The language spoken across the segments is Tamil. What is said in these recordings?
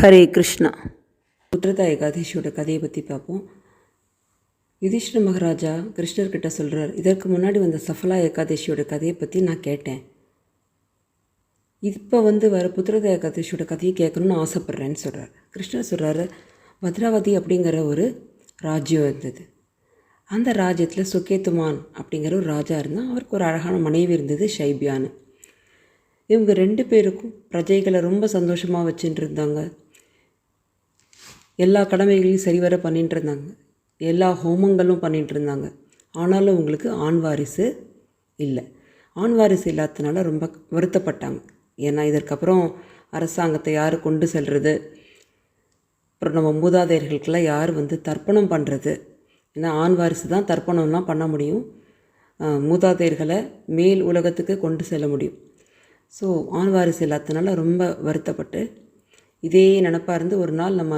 ஹரே கிருஷ்ணா. புத்திரதா ஏகாதசியோட கதையை பற்றி பார்ப்போம். யுதிஷ்ணர் மகாராஜா கிருஷ்ணர்கிட்ட சொல்கிறார் இதற்கு முன்னாடி வந்த சஃபலா ஏகாதசியோட கதையை பற்றி நான் கேட்டேன். இப்போ வந்து வர புத்திரதா ஏகாதசியோட கதையை கேட்கணும்னு ஆசைப்பட்றேன்னு சொல்கிறார் கிருஷ்ணர் சொல்கிறாரு பத்ராவதி அப்படிங்கிற ஒரு ராஜ்யம் இருந்தது. அந்த ராஜ்யத்தில் சுகேத்துமான் அப்படிங்கிற ஒரு ராஜா இருந்தால் அவருக்கு ஒரு அழகான மனைவி இருந்தது ஷைபியான்னு இவங்க ரெண்டு பேருக்கும் பிரஜைகளை ரொம்ப சந்தோஷமாக வச்சுட்டு இருந்தாங்க. எல்லா கடமைகளையும் சரிவர பண்ணிகிட்டு இருந்தாங்க எல்லா ஹோமங்களும் பண்ணிகிட்டு இருந்தாங்க ஆனாலும் உங்களுக்கு ஆண் வாரிசு இல்லை. ஆண் வாரிசு இல்லாததுனால ரொம்ப வருத்தப்பட்டாங்க. ஏன்னா இதற்கப்புறம் அரசாங்கத்தை யார் கொண்டு செல்வது அப்புறம் நம்ம மூதாதையர்களுக்கெல்லாம் யார் வந்து தர்ப்பணம் பண்ணுறது ஏன்னா ஆண் வாரிசு தான் தர்ப்பணம்லாம் பண்ண முடியும். மூதாதையர்களை மேல் உலகத்துக்கு கொண்டு செல்ல முடியும். ஸோ ஆண் வாரிசு இல்லாததுனால ரொம்ப வருத்தப்பட்டு இதே நினப்பாக இருந்து ஒரு நாள் நம்ம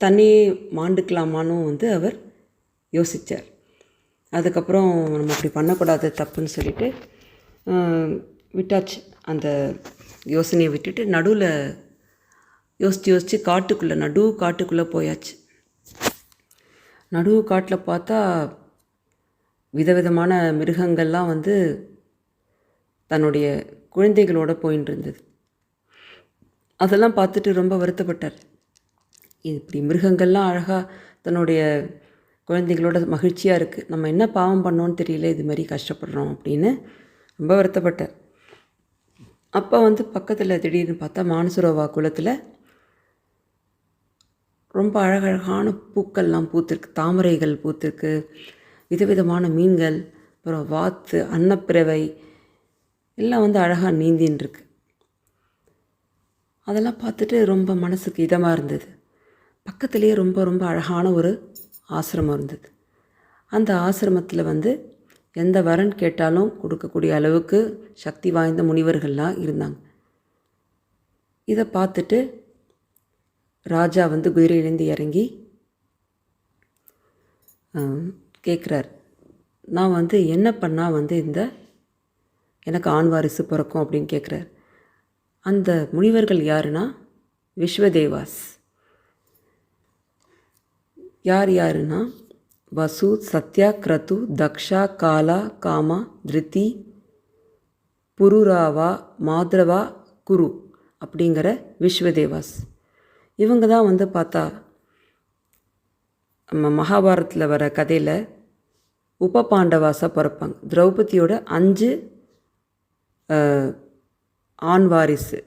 தன்னையே மாண்டுக்கலாமான்னு வந்து அவர் யோசித்தார் அதுக்கப்புறம் நம்ம அப்படி பண்ணக்கூடாது தப்புன்னு சொல்லிட்டு விட்டாச்சு. அந்த யோசனையை விட்டுட்டு நடுவில் யோசித்து யோசித்து காட்டுக்குள்ளே நடு காட்டுக்குள்ளே போயாச்சு. நடு காட்டில் பார்த்தா விதவிதமான மிருகங்கள்லாம் வந்து தன்னுடைய குழந்தைகளோட போயின்னு இருந்தது அதெல்லாம் பார்த்துட்டு ரொம்ப வருத்தப்பட்டார். இப்படி மிருகங்கள்லாம் அழகாக தன்னுடைய குழந்தைகளோட மகிழ்ச்சியாக இருக்குது நம்ம என்ன பாவம் பண்ணோன்னு தெரியல இது மாதிரி கஷ்டப்படுறோம் அப்படின்னு ரொம்ப வருத்தப்பட்டார். அப்போ வந்து பக்கத்தில் திடீர்னு பார்த்தா மானசரோவா குளத்தில் ரொம்ப அழகழகான பூக்கள்லாம் பூத்திருக்கு. தாமரைகள் பூத்திருக்கு. விதவிதமான மீன்கள் அப்புறம் வாத்து அன்னப்பிறவை எல்லாம் வந்து அழகாக நீந்தின்னு இருக்கு அதெல்லாம் பார்த்துட்டு ரொம்ப மனசுக்கு இதமாக இருந்தது. பக்கத்துலேயே ரொம்ப ரொம்ப அழகான ஒரு ஆசிரமம் இருந்தது. அந்த ஆசிரமத்தில் வந்து எந்த வரன் கேட்டாலும் கொடுக்கக்கூடிய அளவுக்கு சக்தி வாய்ந்த முனிவர்கள்லாம் இருந்தாங்க. இதை பார்த்துட்டு ராஜா வந்து குதிரையிலேருந்து இறங்கி கேட்குறார் நான் வந்து என்ன பண்ணால் வந்து இந்த எனக்கு ஆண் வாரிசு பிறக்கும்? அப்படின்னு கேட்குறார் அந்த முனிவர்கள் யாருன்னா விஸ்வதேவாஸ். யார் யாருன்னா? வசு சத்யா கிரது தக்ஷா காலா காமா திருத்தி புருராவா மாத்ரவா குரு அப்படிங்கிற விஸ்வதேவாஸ். இவங்க தான் வந்து பார்த்தா நம்ம மகாபாரத்தில் வர கதையில் உப பாண்டவாஸாக பிறப்பாங்க. திரௌபதியோட அஞ்சு ஆண் வாரிசு.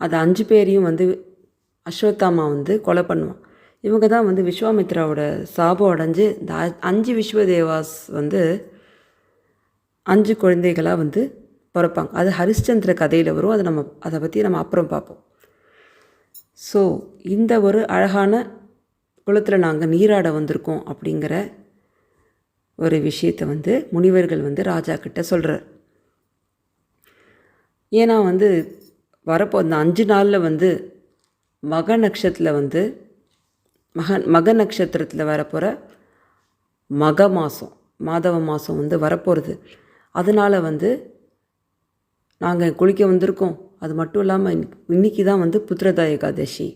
அது அஞ்சு பேரையும் வந்து அஸ்வத்தாமா வந்து கொலை பண்ணுவான். இவங்க தான் வந்து விஸ்வாமித்ராவோட சாபம் அடைஞ்சு இந்த அஞ்சு விஸ்வதேவாஸ் வந்து அஞ்சு குழந்தைகளாக வந்து பிறப்பாங்க. அது ஹரிஷ்சந்திர கதையில் வரும். அதை நம்ம அதை பற்றி நம்ம அப்புறம் பார்ப்போம். ஸோ இந்த ஒரு அழகான குளத்தில் நாங்கள் நீராட வந்திருக்கோம் அப்படிங்கிற ஒரு விஷயத்தை வந்து முனிவர்கள் வந்து ராஜா கிட்ட சொல்கிறார் ஏன்னா வந்து வரப்போ அந்த அஞ்சு நாளில் வந்து மக நட்சத்திரத்தில் வந்து மகன் மக நட்சத்திரத்தில் வரப்போகிற மக மாதம் மாதவ மாதம் வந்து வரப்போகிறது அதனால் வந்து நாங்கள் குளிக்க வந்திருக்கோம். அது மட்டும் இல்லாமல் இன்னைக்கு தான் வந்து புத்திரதா ஏகாதசி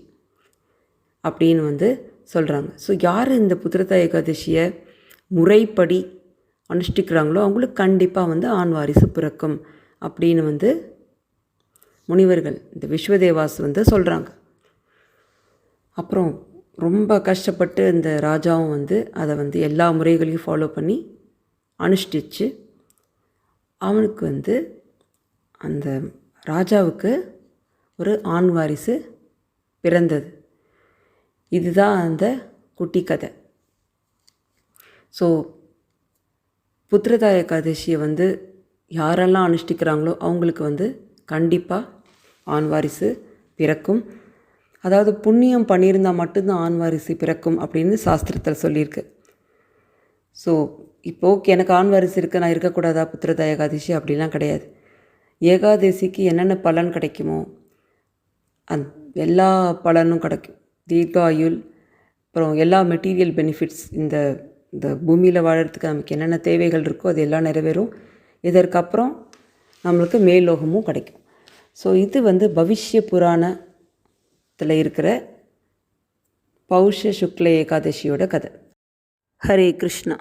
அப்படின்னு வந்து சொல்கிறாங்க ஸோ யார் இந்த புத்திரதா ஏகாதசியை முறைப்படி அனுஷ்டிக்கிறாங்களோ அவங்களுக்கு கண்டிப்பாக வந்து ஆண் வாரிசு பிறக்கும் அப்படின்னு வந்து முனிவர்கள் இந்த விஸ்வதேவாஸ் வந்து சொல்கிறாங்க அப்புறம் ரொம்ப கஷ்டப்பட்டு இந்த ராஜாவும் வந்து அதை வந்து எல்லா முறைகளையும் ஃபாலோ பண்ணி அனுஷ்டிச்சு அவனுக்கு வந்து அந்த ராஜாவுக்கு ஒரு ஆண் வாரிசு பிறந்தது. இதுதான் அந்த குட்டி கதை. ஸோ புத்திரதாய ஏகாதசியை வந்து யாரெல்லாம் அனுஷ்டிக்கிறாங்களோ அவங்களுக்கு வந்து கண்டிப்பாக ஆண் வாரிசு பிறக்கும். அதாவது புண்ணியம் பண்ணியிருந்தால் மட்டும்தான் ஆண் வாரிசு பிறக்கும் அப்படின்னு சாஸ்திரத்தில் சொல்லியிருக்கு. ஸோ இப்போ ஓகே எனக்கு ஆண் வாரிசு இருக்கு நான் இருக்கக்கூடாதா புத்திரதா ஏகாதசி? அப்படிலாம் கிடையாது. ஏகாதசிக்கு என்னென்ன பலன் கிடைக்குமோ அந் எல்லா பலனும் கிடைக்கும். தீர்காயுள் அப்புறம் எல்லா மெட்டீரியல் பெனிஃபிட்ஸ் இந்த இந்த பூமியில் வாழறதுக்கு நமக்கு என்னென்ன தேவைகள் இருக்கோ அது எல்லாம் நிறைவேறும். இதற்கப்புறம் நம்மளுக்கு மேலோகமும் கிடைக்கும். ஸோ இது வந்து பவிஷ்ய புராண புராணத்தில் இருக்கிற பௌஷ சுக்ல ஏகாதசியோட கதை. ஹரே கிருஷ்ணா.